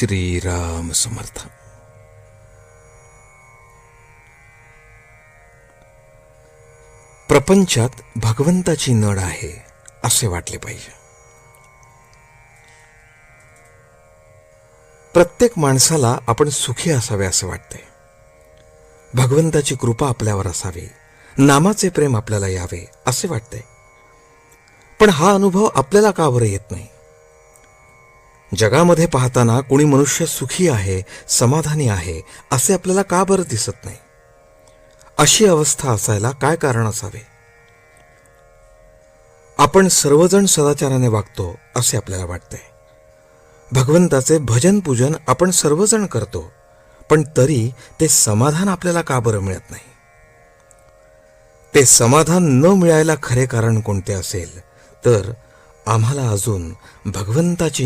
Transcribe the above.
श्रीराम समर्थ. प्रपंचात भगवंताची नड आहे असे वाटले पाहिजे. प्रत्येक माणसाला आपण सुखी असावे असे वाटते. भगवंताची कृपा आपल्यावर असावी नामाचे प्रेम आपल्याला यावे असे वाटते. पण हा अनुभव आपल्याला का बरं येत नाही? जगामध्ये पाहताना कोणी मनुष्य सुखी आहे समाधानी आहे असे आपल्याला का बरं दिसत नाही? अशी अवस्था असायला काय कारण असावे? आपण सर्वजण सदाचाराने वागतो असे आपल्याला वाटते. भगवंताचे भजन पूजन आपण सर्वजण करतो पण तरी ते समाधान आपल्याला का बरं मिळत नाही? ते समाधान न मिळायला खरे कारण कोणते असेल तर आम्हाला अजून भगवंताची